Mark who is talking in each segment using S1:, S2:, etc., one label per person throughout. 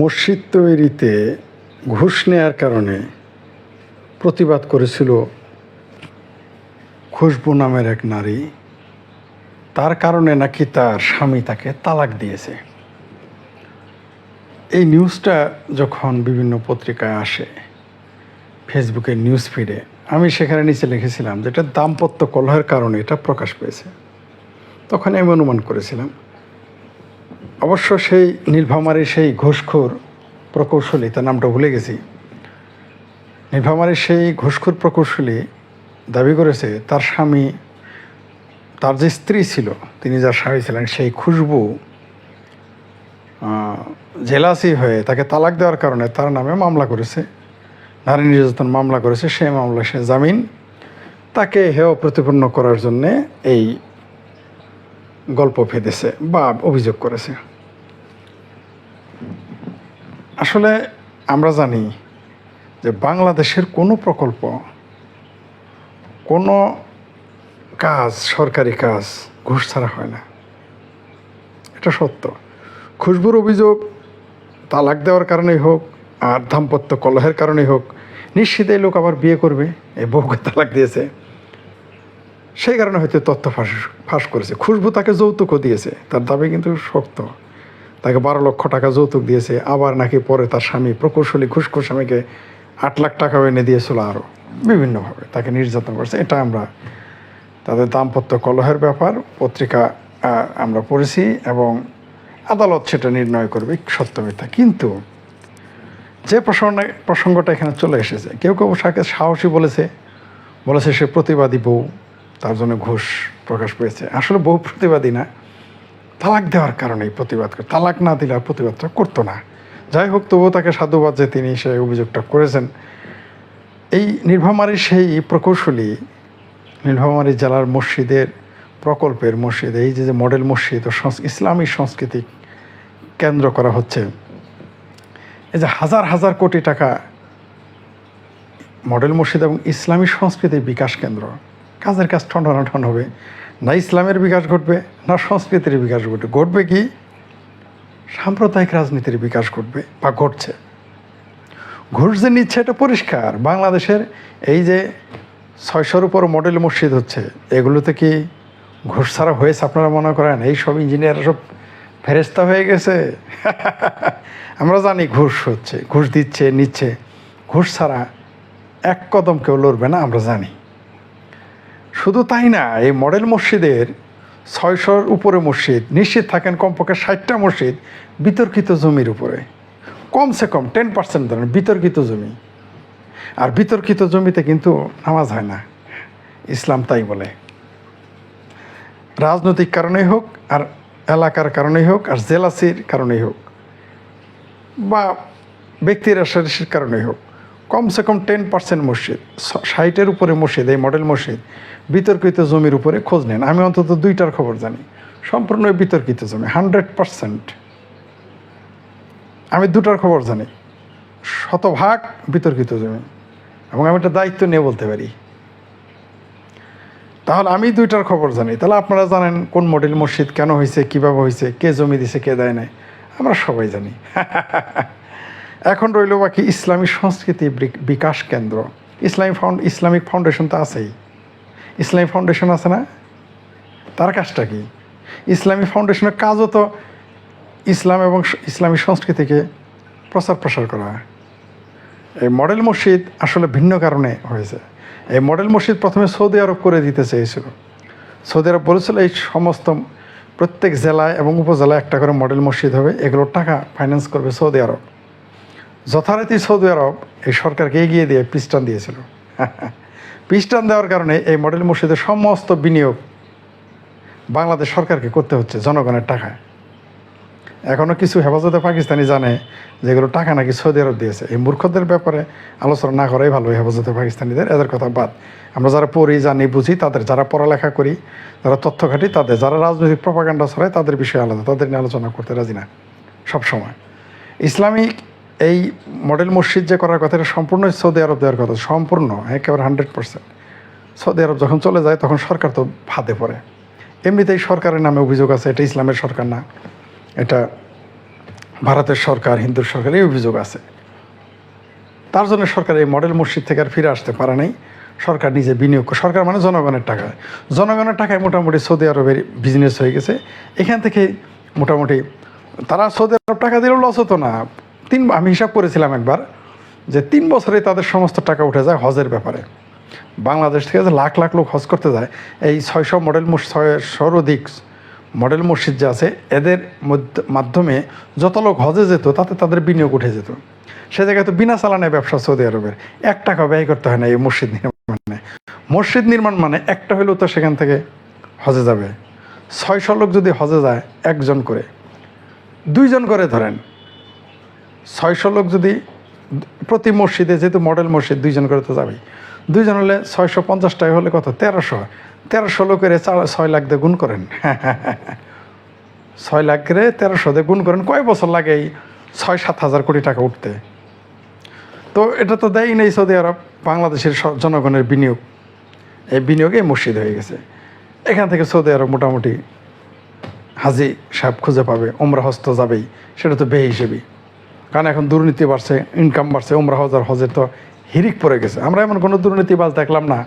S1: মসজিদ তৈরিতে ঘুষ নেয়ার কারণে প্রতিবাদ করেছিল খুশবু নামের এক নারী। তার কারণে নাকি তার স্বামী তাকে তালাক দিয়েছে। এই নিউজটা যখন বিভিন্ন পত্রিকায় আসে, ফেসবুকের নিউজ ফিডে, আমি সেখানে নিচে লিখেছিলাম যে এটা দাম্পত্য কলহের কারণে এটা প্রকাশ পেয়েছে। তখন আমি অনুমান করেছিলাম অবশ্য সেই নীলভামারী সেই ঘুষখোর প্রকৌশলী, তার নামটা ভুলে গেছি। নীলভামারী সেই ঘুষখোর প্রকৌশলী দাবি করেছে, তার স্বামী, তার যে স্ত্রী ছিল, তিনি যার স্বামী ছিলেন, সেই খুশবু জেলাসি হয়ে তাকে তালাক দেওয়ার কারণে তার নামে মামলা করেছে। নারী নির্যাতন মামলা করেছে সেই মামলা সে জামিন। তাকে হেয় প্রতিপন্ন করার জন্যে এই গল্প ফেঁদেছে বা অভিযোগ করেছে। আসলে আমরা জানি যে বাংলাদেশের কোনো প্রকল্প, কোনো কাজ, সরকারি কাজ ঘুষ ছাড়া হয় না। এটা সত্য। খুশবুর অভিযোগ তালাক দেওয়ার কারণেই হোক আর দাম্পত্য কলহের কারণেই হোক, নিশ্চিত লোক আবার বিয়ে করবে, এই বউকে তালাক দিয়েছে। সেই কারণে হয়তো তথ্য ফাঁস ফাঁস করেছে। খুশবু তাকে যৌতুকও দিয়েছে। তার দাবি কিন্তু শক্ত তাকে বারো লক্ষ টাকা যৌতুক দিয়েছে, আবার নাকি পরে তার স্বামী প্রকৌশলী ঘুষখোর স্বামীকে আট লাখ টাকাও এনে দিয়েছিল আরও। বিভিন্নভাবে তাকে নির্যাতন করছে। এটা আমরা তাদের দাম্পত্য কলহের ব্যাপার, পত্রিকা আমরা পড়েছি এবং আদালত সেটা নির্ণয় করবে, সত্য মিথ্যা। কিন্তু যে প্রসঙ্গ, প্রসঙ্গটা এখানে চলে এসেছে, কেউ কেউ তাকে সাহসী বলেছে বলেছে সে প্রতিবাদী বউ, তার জন্য ঘুষ প্রকাশ পেয়েছে। আসলে বহু প্রতিবাদী না তালাক দেওয়ার কারণেই প্রতিবাদ করে। তালাক না দিলে আর প্রতিবাদটা করতো না। যাই হোক, তবুও তাকে সাধুবাদ যে তিনি সেই অভিযোগটা করেছেন। এই নির্ভমারী সেই প্রকৌশলী নীলফামারী জেলার মসজিদের, প্রকল্পের মসজিদ, এই যে মডেল মসজিদ ও ইসলামী সংস্কৃতি কেন্দ্র করা হচ্ছে, এই যে হাজার হাজার কোটি টাকা মডেল মসজিদ এবং ইসলামী সংস্কৃতির বিকাশ কেন্দ্র, কাজের কাজ ঠন হবে। না ইসলামের বিকাশ ঘটবে, না সংস্কৃতির বিকাশ ঘটবে। ঘটবে কি? সাম্প্রদায়িক রাজনীতির বিকাশ ঘটবে বা ঘটছে। ঘুষ যে নিচ্ছে এটা পরিষ্কার। বাংলাদেশের এই যে ছয়শোর উপর মডেল মসজিদ হচ্ছে, এগুলোতে কি ঘুষ ছাড়া হয়েছে আপনারা মনে করেন? এই সব ইঞ্জিনিয়ার সব ফেরেস্তা হয়ে গেছে? আমরা জানি ঘুষ হচ্ছে, ঘুষ দিচ্ছে, নিচ্ছে। ঘুষ ছাড়া এক কদম কেউ লড়বে না, আমরা জানি। শুধু তাই না, এই মডেল মসজিদের ছয়শোর উপরে মসজিদ, নিশ্চিত থাকেন কমপক্ষে ষাটটা মসজিদ বিতর্কিত জমির উপরে। কমসে কম টেন পার্সেন্ট ধরেন বিতর্কিত জমি। আর বিতর্কিত জমিতে কিন্তু নামাজ হয় না। ইসলাম তাই বলে। রাজনৈতিক কারণেই হোক, আর এলাকার কারণেই হোক, আর জেলাসির কারণেই হোক, বা ব্যক্তির আশারিসির কারণেই হোক। কমসে কম টেন পার্সেন্ট মসজিদ ষাটের উপরে মসজিদ, এই মডেল মসজিদ, বিতর্কিত জমির উপরে খোঁজ নেন। আমি অন্তত দুইটার খবর জানি। সম্পূর্ণ বিতর্কিত জমি হান্ড্রেড পার্সেন্ট আমি দুটার খবর জানি। শতভাগ বিতর্কিত জমি। এবং আমি একটা দায়িত্ব নিয়ে বলতে পারি। তাহলে আমি দুইটার খবর জানি। তাহলে আপনারা জানেন কোন মডেল মসজিদ কেন হয়েছে কীভাবে হয়েছে কে জমি দিছে, কে দেয় নাই। আমরা সবাই জানি। এখন রইল বাকি ইসলামী সংস্কৃতি বিকাশ কেন্দ্র। ইসলামী ফাউন্ড ইসলামিক ফাউন্ডেশন তো আছেই। ইসলামী ফাউন্ডেশন আছে না? তার কাজটা কি? ইসলামী ফাউন্ডেশনের কাজও তো ইসলাম এবং ইসলামী সংস্কৃতিকে প্রচার প্রসার করা। এই মডেল মসজিদ আসলে ভিন্ন কারণে হয়েছে। এই মডেল মসজিদ প্রথমে সৌদি আরব করে দিতে চেয়েছিল। সৌদি আরব বলেছিল, এই সমস্ত প্রত্যেক জেলায় এবং উপজেলায় একটা করে মডেল মসজিদ হবে। এগুলোর টাকা ফাইন্যান্স করবে সৌদি আরব। যথারীতি সৌদি আরব এই সরকারকে এগিয়ে দিয়ে পিস্টান দিয়েছিল। পিস্টান দেওয়ার কারণে এই মডেল মসজিদের সমস্ত বিনিয়োগ বাংলাদেশ সরকারকে করতে হচ্ছে জনগণের টাকায়। এখনও কিছু হেফাজতে পাকিস্তানি জানে যেগুলো টাকা নাকি সৌদি আরব দিয়েছে। এই মূর্খদের ব্যাপারে আলোচনা না করাই ভালো হেফাজতে পাকিস্তানিদের, এদের কথা বাদ। আমরা যারা পড়ি, জানি, বুঝি, তাদের যারা পড়ালেখা করি, যারা তথ্য ঘাটি তাদের যারা রাজনৈতিক প্রপাগান্ডা ছড়ায়, তাদের বিষয়ে আলাদা, তাদের নিয়ে আলোচনা করতে রাজি না সবসময়। ইসলামিক এই মডেল মসজিদ যে করার কথা, এটা সম্পূর্ণ সৌদি আরব দেওয়ার কথা, সম্পূর্ণ, একেবারে হান্ড্রেড পার্সেন্ট। সৌদি আরব যখন চলে যায়, তখন সরকার তো ফাঁদে পড়ে। এমনিতেই সরকারের নামে অভিযোগ আছে, এটা ইসলামের সরকার না, এটা ভারতের সরকার, হিন্দুর সরকার এই অভিযোগ আছে। তার জন্য সরকার এই মডেল মসজিদ থেকে আর ফিরে আসতে পারে নাই। সরকার নিজে বিনিয়োগ করে- সরকার মানে জনগণের টাকা। জনগণের টাকায় মোটামুটি সৌদি আরবের বিজনেস হয়ে গেছে। এখান থেকে মোটামুটি তারা সৌদি আরব টাকা দিলেও লস হতো না। তিন আমি হিসাব করেছিলাম একবার যে তিন বছরে তাদের সমস্ত টাকা উঠে যায় হজের ব্যাপারে। বাংলাদেশ থেকে যে লাখ লাখ লোক হজ করতে যায়, এই ছয়শো মডেল ছয়শোর অধিক মডেল মসজিদ যে আছে, এদের মধ্য- মাধ্যমে যত লোক হজে যেত, তাতে তাদের বিনিয়োগ উঠে যেত। সে জায়গায় তো বিনা চালানে ব্যবসা সৌদি আরবের। এক টাকা ব্যয় করতে হয় না এই মসজিদ নির্মাণে মসজিদ নির্মাণ মানে একটা হলেও তো সেখান থেকে হজে যাবে। ছয়শো লোক যদি হজে যায় একজন করে। দুইজন করে ধরেন। ছয়শো লোক যদি প্রতি মসজিদে, যেহেতু মডেল মসজিদ, দুইজন করে তো যাবেই। দুইজন হলে ছয়শো পঞ্চাশ টাকা হলে কত? তেরোশো। তেরোশো লোকের ছয় লাখ দিয়ে গুণ করেন। ছয় লাখ করে তেরোশো দিয়ে গুণ করেন। কয় বছর লাগে এই ছয় সাত হাজার কোটি টাকা উঠতে? তো এটা তো দেয়ই নেই সৌদি আরব, বাংলাদেশের জনগণের বিনিয়োগ। এই বিনিয়োগে মসজিদ হয়ে গেছে। এখান থেকে সৌদি আরব মোটামুটি হাজি সাহেব খুঁজে পাবে ওমরা হস্ত যাবেই। সেটা তো বে হিসেবেই। কারণ এখন দুর্নীতি বাড়ছে ইনকাম বাড়ছে ওমরা হজ আর হজের তো হিরিক পড়ে গেছে। আমরা এমন কোনো দুর্নীতিবাজ দেখলাম না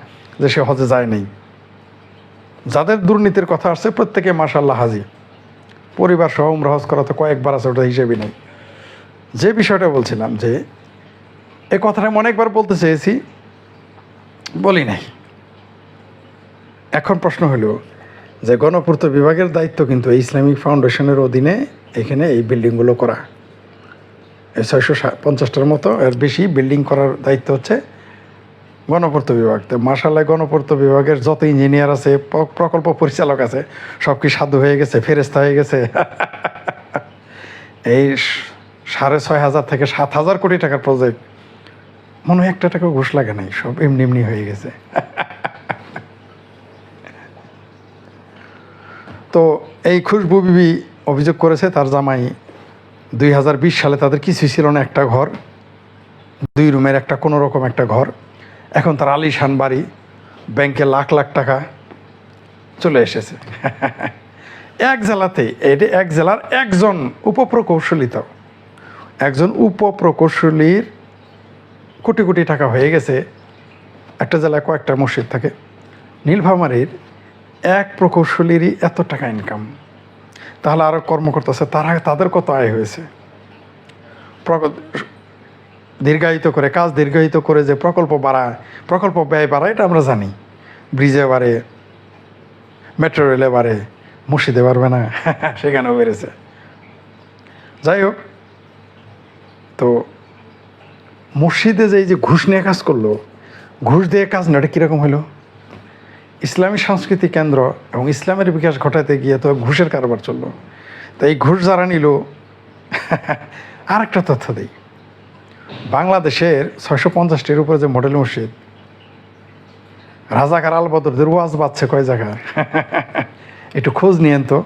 S1: যে সে হজে যায় নেই। যাদের দুর্নীতির কথা আসছে প্রত্যেকে মাশাল্লাহ হাজি। পরিবার সহ উমরা হজ করা তো কয়েকবার আছে, ওটা হিসেবে নেই। যে বিষয়টা বলছিলাম যে, এ কথাটা আমি অনেকবার বলতে চেয়েছি, বলি নাই। এখন প্রশ্ন হলো যে গণপূর্ত বিভাগের দায়িত্ব কিন্তু ইসলামিক ফাউন্ডেশনের অধীনে এখানে এই বিল্ডিংগুলো করা। ছয়শো পঞ্চাশটার মতো। এর বেশি বিল্ডিং করার দায়িত্ব হচ্ছে গণপূর্ত বিভাগ। তো মার্শাল্লাহ গণপূর্ত বিভাগের যত ইঞ্জিনিয়ার আছে প্রকল্প পরিচালক আছে সব কি সাধু হয়ে গেছে ফেরেস্তা হয়ে গেছে। এই সাড়ে ছয় হাজার থেকে সাত হাজার কোটি টাকার প্রজেক্ট মনে হয় একটা টাকা ঘুষ লাগে নাই, সব এমনি এমনি হয়ে গেছে। তো এই খুশবু বিবি অভিযোগ করেছে, তার জামাই দুই হাজার বিশ সালে তাদের কিছুই ছিল না, একটা ঘর, দুই রুমের একটা, কোনো রকম একটা ঘর। এখন তার আলিশান বাড়ি, ব্যাংকে লাখ লাখ টাকা চলে এসেছে। এক জেলাতে, এটি এক জেলার একজন উপপ্রকৌশলী একজন উপপ্রকৌশলীর কোটি কোটি টাকা হয়ে গেছে। একটা জেলায় কয়েকটা মসজিদ থাকে। নীলফামারীর এক প্রকৌশলীরই এত টাকা ইনকাম তাহলে আরও কর্মকর্তা আছে তারা তাদের কত আয় হয়েছে? দীর্ঘায়িত করে, কাজ দীর্ঘায়িত করে যে প্রকল্প বাড়ায়, প্রকল্প ব্যয় বাড়ায়, এটা আমরা জানি। ব্রিজে বাড়ে মেট্রো রেলে বাড়ে, মসজিদে পারবে না, সেখানেও বেড়েছে। যাই হোক, তো মসজিদে যে যে ঘুষ নিয়ে কাজ করল, ঘুষ দিয়ে কাজ না, এটা কীরকম হলো? ইসলামী সংস্কৃতি কেন্দ্র এবং ইসলামের বিকাশ ঘটাতে গিয়ে তো ঘুষের কারবার চলল। তাই এই ঘুষ যারা নিল আর একটা তথ্য দিই। বাংলাদেশের ছয়শো পঞ্চাশটির উপরে যে মডেল মসজিদ, রাজাকার আল বদরদের ওয়াজ বাজছে কয় জায়গায়? একটু খোঁজ নিয়েন তো।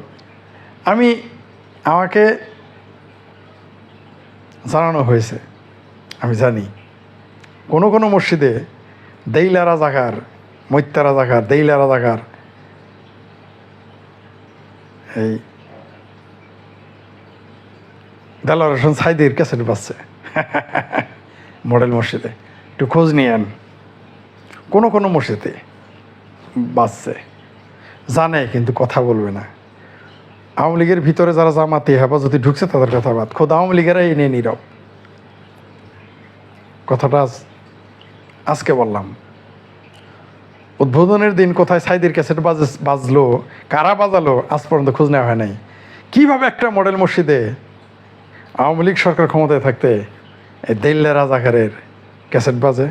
S1: আমি, আমাকে জানানো হয়েছে, আমি জানি। কোনো কোনো মসজিদে দেইলা রাজাকার মৈত্যা রাজাকার দেইলা রাজাকার এই দেলার হোসেন সাইদির ক্যাসেট বাজছে। মডেল মসজিদে। একটু খোঁজ নিয়ে নিয়েন কোনো কোনো মসজিদে বাজছে। জানে, কিন্তু কথা বলবে না। আওয়ামী লীগের ভিতরে যারা জামাতি হেফাজতি ঢুকছে, তাদের কথা বাদ। খোদ আওয়ামী লীগেরাই এনে নীরব। কথাটা আজকে বললাম। উদ্বোধনের দিন কোথায় সাইদের ক্যাসেট বাজ বাজলো, কারা বাজালো, আজ পর্যন্ত খোঁজ নেওয়া হয় নাই। কীভাবে একটা মডেল মসজিদে আওয়ামী লীগ সরকার ক্ষমতায় থাকতে এই দেল্লা রাজাকারের ক্যাসেট বাজে?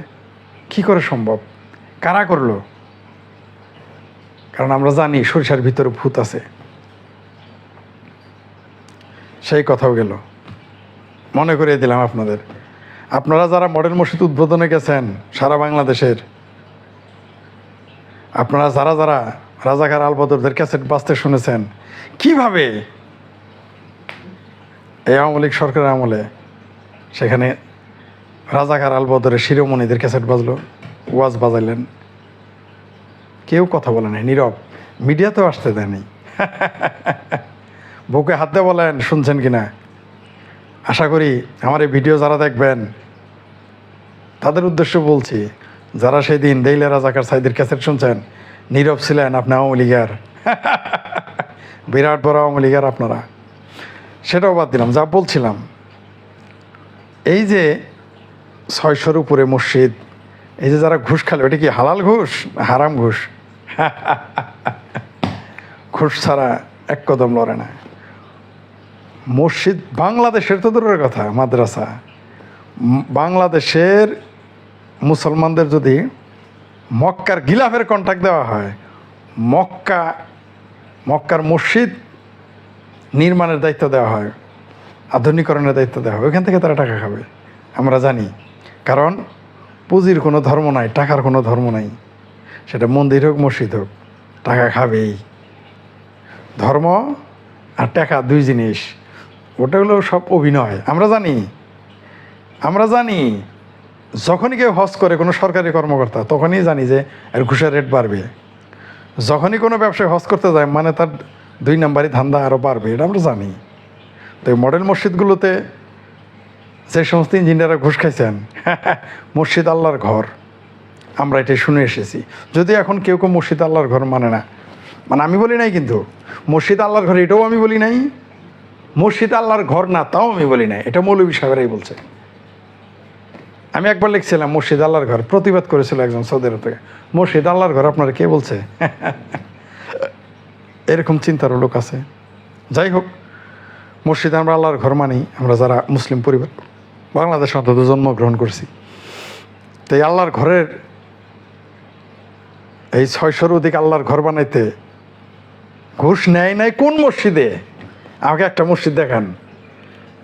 S1: কি করে সম্ভব? কারা করল? কারণ আমরা জানি সরিষার ভিতরে ভূত আছে। সেই কথাও গেল। মনে করিয়ে দিলাম আপনাদের। আপনারা যারা মডেল মসজিদ উদ্বোধনে গেছেন, সারা বাংলাদেশের আপনারা যারা যারা রাজাকার আলবদরদের ক্যাসেট বাজতে শুনেছেন, কীভাবে এই আওয়ামী লীগ সরকারের আমলে সেখানে রাজাকার আলবদরের শিরোমণিদের ক্যাসেট বাজলো, ওয়াজ বাজাইলেন? কেউ কথা বলে নাই, নীরব। মিডিয়াতেও আসতে দেয়নি। বুকে হাত দিয়ে বলেন, শুনছেন কিনা? আশা করি আমার এই ভিডিও যারা দেখবেন, তাদের উদ্দেশ্য বলছি যারা সেই দিন দেইলে রাজাকার সাইদের ক্যাসেট শুনছেন, নীরব ছিলেন আপনি আওয়ামী লীগের। বিরাট বড় আওয়ামী লীগের আপনারা। সেটাও বাদ দিলাম, যা বলছিলাম। এই যে ছয়শোর উপরে মসজিদ, এই যে যারা ঘুষ খালে, ওটা কি হালাল ঘুষ হারাম ঘুষ? ঘুষ ছাড়া এক কদম লড়ে না। মসজিদ বাংলাদেশের তো দূরের কথা, মাদ্রাসা। বাংলাদেশের মুসলমানদের যদি মক্কার গিলাফের কন্ট্যাক্ট দেওয়া হয়, মক্কা, মক্কার মসজিদ নির্মাণের দায়িত্ব দেওয়া হয়, আধুনিকরণের দায়িত্ব দেওয়া হয়, ওইখান থেকে তারা টাকা খাবে। আমরা জানি। কারণ পুঁজির কোনো ধর্ম নাই, টাকার কোনো ধর্ম নাই। সেটা মন্দির হোক, মসজিদ হোক, টাকা খাবেই। ধর্ম আর টাকা দুই জিনিস। ওটা হলো সব অভিনয়। আমরা জানি। আমরা জানি যখনই কেউ হজ করে কোনো সরকারি কর্মকর্তা, তখনই জানি যে এর ঘুষের রেট বাড়বে। যখনই কোনো ব্যবসায় হজ করতে যায় মানে তার দুই নাম্বারই ধান্দা আরও বাড়বে, এটা আমরা জানি। তো মডেল মসজিদগুলোতে যে সমস্ত ইঞ্জিনিয়াররা ঘুষ খাইছেন, মসজিদ আল্লাহর ঘর। আমরা এটা শুনে এসেছি। যদি এখন কেউ কেউ মসজিদ আল্লাহর ঘর মানে না মানে আমি বলি নাই কিন্তু, মসজিদ আল্লাহর ঘর এটাও আমি বলি নাই, মসজিদ আল্লাহর ঘর না, তাও আমি বলি নাই, এটা মৌলবী সাহেবরাই বলছে। আমি একবার লিখছিলাম মসজিদ আল্লাহর ঘর, প্রতিবাদ করেছিল একজন সৌদি আরব থেকে। মসজিদ আল্লাহর ঘর, আপনারা কে বলছে? এরকম চিন্তারও লোক আছে। যাই হোক মসজিদ আমরা আল্লাহর ঘর মানি, আমরা যারা মুসলিম পরিবার, বাংলাদেশ অন্তত জন্মগ্রহণ করছি। তো এই আল্লাহর ঘরের এই ছয়শোর অধিক আল্লাহর ঘর বানাইতে ঘুষ নেয় নাই কোন মসজিদে? আমাকে একটা মসজিদ দেখান।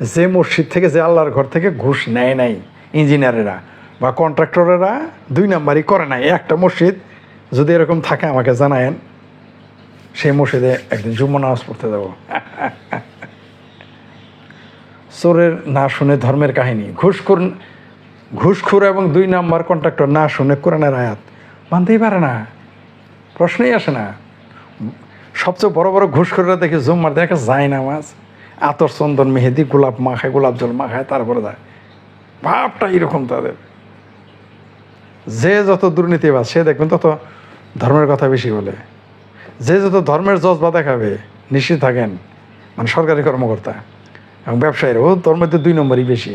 S1: যে মসজিদ থেকে, যে আল্লাহর ঘর থেকে ঘুষ নেয় নাই। ইঞ্জিনিয়ারেরা বা কন্ট্রাক্টরেরা দুই নাম্বারই করে নাই। একটা মসজিদ, যদি এরকম থাকে আমাকে জানায়েন, সেই মসজিদে একদিন জুম্মা নামাজ পড়তে যাব। চোরের না শুনে ধর্মের কাহিনী। ঘুষখোর ঘুষখোর এবং দুই নাম্বার কন্ট্রাক্টর না শুনে কোরআনের আয়াত। মানতেই পারে না। প্রশ্নই আসে না। সবচেয়ে বড় বড় ঘুষখোররা দেখে জুম্মার দেখে যায় নামাজ আতর চন্দন, মেহেদি, গোলাপ মাখায়, গোলাপ জল মাখায়, তারপরে যায়। ভাবটা এরকম তাদের। যে যত দুর্নীতিবাজ, সে দেখবেন তত ধর্মের কথা বেশি বলে। যে যত ধর্মের জজবা দেখাবে, নিশ্চিত থাকেন মানে সরকারি কর্মকর্তা এবং ব্যবসায়ীরা, ও ধর্মের তো দুই নম্বরই বেশি।